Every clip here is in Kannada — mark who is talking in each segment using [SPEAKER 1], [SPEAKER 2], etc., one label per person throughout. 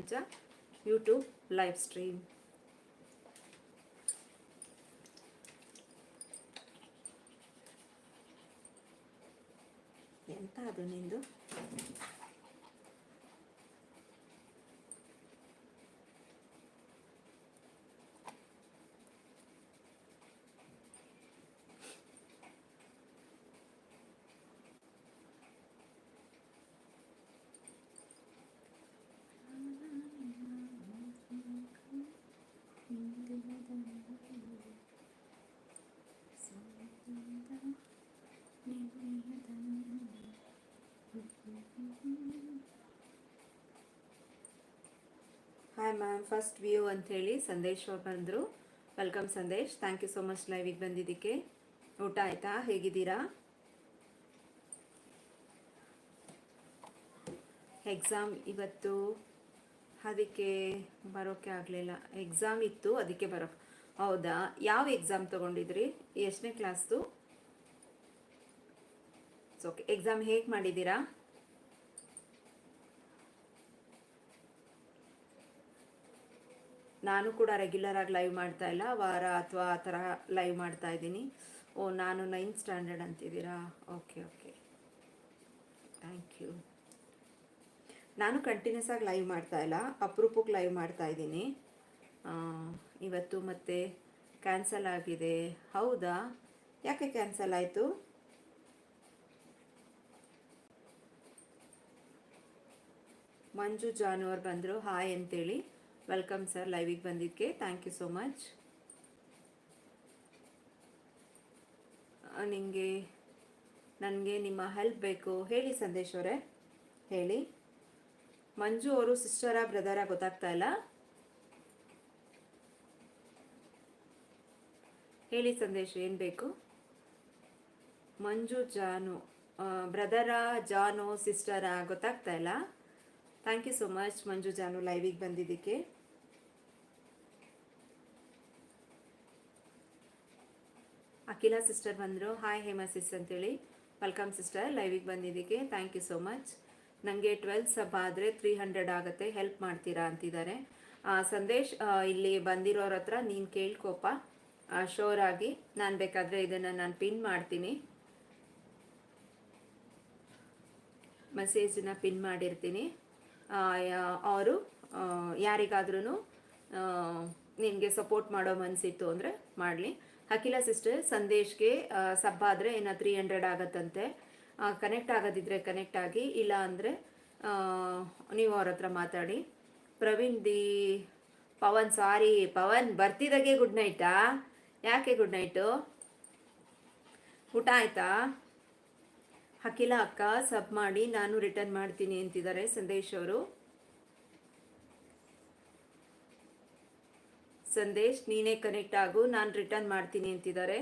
[SPEAKER 1] കാണിച്ച യൂട്യൂബ് ലൈവ് സ്ട്രീം. ఎంత అది నిందు ಹಾಯ್ ಮ್ಯಾಮ್ ಫಸ್ಟ್ ವ್ಯೂ ಅಂಥೇಳಿ ಸಂದೇಶ್ ಅವ್ರು ಬಂದರು. Welcome Sandesh thank you so much ಲೈವಿಗೆ ಬಂದಿದ್ದಕ್ಕೆ. ಊಟ ಆಯಿತಾ? ಹೇಗಿದ್ದೀರಾ? ಎಕ್ಸಾಮ್ ಇವತ್ತು, ಅದಕ್ಕೆ ಬರೋಕ್ಕೆ ಆಗಲಿಲ್ಲ. ಎಕ್ಸಾಮ್ ಇತ್ತು, ಅದಕ್ಕೆ ಬರೋ. ಹೌದಾ? ಯಾವ ಎಕ್ಸಾಮ್ ತೊಗೊಂಡಿದ್ರಿ? ಎಷ್ಟನೇ ಕ್ಲಾಸ್ದು ಓಕೆ ಎಕ್ಸಾಮ್ ಹೇಗೆ ಮಾಡಿದ್ದೀರಾ? ನಾನು ಕೂಡ ರೆಗ್ಯುಲರ್ ಆಗಿ ಲೈವ್ ಮಾಡ್ತಾ ಇಲ್ಲ. ವಾರ ಅಥವಾ ಆ ಥರ ಲೈವ್ ಮಾಡ್ತಾ ಇದ್ದೀನಿ. ಓ, ನಾನು ನೈನ್ತ್ ಸ್ಟ್ಯಾಂಡರ್ಡ್ ಅಂತಿದ್ದೀರಾ? ಓಕೆ ಓಕೆ ಥ್ಯಾಂಕ್ ಯು ನಾನು ಕಂಟಿನ್ಯೂಸ್ ಆಗಿ ಲೈವ್ ಮಾಡ್ತಾ ಇಲ್ಲ. ಅಪರೂಪಕ್ಕೆ ಲೈವ್ ಮಾಡ್ತಾ ಇದ್ದೀನಿ. ಇವತ್ತು ಮತ್ತೆ ಕ್ಯಾನ್ಸಲ್ ಆಗಿದೆ. ಹೌದಾ? ಯಾಕೆ ಕ್ಯಾನ್ಸಲ್ ಆಯಿತು? ಮಂಜು ಜಾನುವರ್ ಬಂದರು. ಹಾಯ್ ಅಂತೇಳಿ. ವೆಲ್ಕಮ್ ಸರ್ ಲೈವಿಗೆ ಬಂದಿದ್ದಕ್ಕೆ ಥ್ಯಾಂಕ್ ಯು ಸೋ ಮಚ್ ನಿಮಗೆ ನನಗೆ ನಿಮ್ಮ ಹೆಲ್ಪ್ ಬೇಕು. ಹೇಳಿ, ಸಂದೇಶ್ ಅವರೇ. ಹೇಳಿ. ಮಂಜು ಅವರು ಸಿಸ್ಟರ ಬ್ರದರ ಗೊತ್ತಾಗ್ತಾ ಇಲ್ಲ. ಹೇಳಿ, ಸಂದೇಶ್, ಏನು ಬೇಕು? ಮಂಜು, ಜಾನು. ಬ್ರದರ ಜಾನು ಸಿಸ್ಟರ ಗೊತ್ತಾಗ್ತಾ ಇಲ್ಲ. Thank you so much Manju, Jaanu. ಲೈವಿಗೆ ಬಂದಿದ್ದಕ್ಕೆ. ಅಖಿಲಾ ಸಿಸ್ಟರ್ ಬಂದರು. ಹಾಯ್ ಹೇಮಾ ಸಿಸ್ ಅಂತೇಳಿ. ವೆಲ್ಕಮ್ ಸಿಸ್ಟರ್ ಲೈವಿಗೆ ಬಂದಿದ್ದಕ್ಕೆ ಥ್ಯಾಂಕ್ ಯು ಸೋ ಮಚ್ ನನಗೆ ಟ್ವೆಲ್ತ್ ಸಬ್ ಆದರೆ ತ್ರೀ ಹಂಡ್ರೆಡ್ ಆಗುತ್ತೆ. ಹೆಲ್ಪ್ ಮಾಡ್ತೀರಾ ಅಂತಿದ್ದಾರೆ. ಸಂದೇಶ್ ಇಲ್ಲಿ ಬಂದಿರೋರ ಹತ್ರ ನೀನು ಕೇಳ್ಕೊಪ್ಪ. ಶೋರ್ ಆಗಿ ನಾನು ಬೇಕಾದರೆ ಇದನ್ನು ನಾನು ಪಿನ್ ಮಾಡ್ತೀನಿ. ಮೆಸೇಜನ್ನ ಪಿನ್ ಮಾಡಿರ್ತೀನಿ. ಅವರು ಯಾರಿಗಾದ್ರೂ ನಿನಗೆ ಸಪೋರ್ಟ್ ಮಾಡೋ ಮನಸ್ಸಿತ್ತು ಅಂದರೆ ಮಾಡಲಿ. ಅಖಿಲ ಸಿಸ್ಟರ್ ಸಂದೇಶ್ಗೆ ಸಬ್ ಆದರೆ ಏನೋ ತ್ರೀ ಹಂಡ್ರೆಡ್ ಆಗತ್ತಂತೆ. ಕನೆಕ್ಟ್ ಆಗೋದಿದ್ರೆ ಕನೆಕ್ಟ್ ಆಗಿ, ಇಲ್ಲ ಅಂದರೆ ನೀವು ಅವ್ರ ಹತ್ರ ಮಾತಾಡಿ. ಪ್ರವೀಣ್ ದಿ ಪವನ್ ಸಾರಿ ಪವನ್ ಬರ್ತಿದ್ದಾಗೆ ಗುಡ್ ನೈಟಾ ಯಾಕೆ ಗುಡ್ ನೈಟು ಊಟ ಆಯ್ತಾ? ಅಖಿಲ ಅಕ್ಕ, ಸಬ್ ಮಾಡಿ, ನಾನು ರಿಟರ್ನ್ ಮಾಡ್ತೀನಿ ಅಂತಿದ್ದಾರೆ ಸಂದೇಶ್ ಅವರು. ಸಂದೇಶ್, ನೀನೇ ಕನೆಕ್ಟ್ ಆಗು, ನಾನು ರಿಟರ್ನ್ ಮಾಡ್ತೀನಿ ಅಂತಿದ್ದಾರೆ.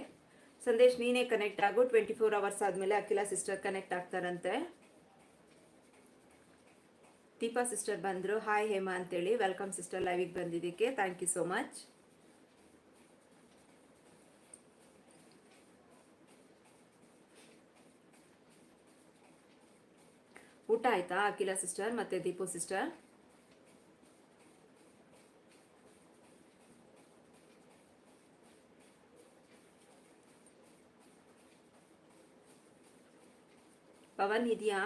[SPEAKER 1] ಸಂದೇಶ್, ನೀನೇ ಕನೆಕ್ಟ್ ಆಗು ಟ್ವೆಂಟಿ ಫೋರ್ ಅವರ್ಸ್ ಆದಮೇಲೆ ಅಖಿಲ ಸಿಸ್ಟರ್ ಕನೆಕ್ಟ್ ಆಗ್ತಾರಂತೆ. ದೀಪಾ ಸಿಸ್ಟರ್ ಬಂದರು ಹಾಯ್ ಹೇಮಾ ಅಂತೇಳಿ ವೆಲ್ಕಮ್ ಸಿಸ್ಟರ್ ಲೈವಿಗೆ ಬಂದಿದ್ದಕ್ಕೆ ಥ್ಯಾಂಕ್ ಯು ಸೋ ಮಚ್ ಊಟ ಆಯ್ತಾ ಅಖಿಲ ಸಿಸ್ಟರ್ ಮತ್ತು ದೀಪು ಸಿಸ್ಟರ್ ಪವನ್ ಇದೆಯಾ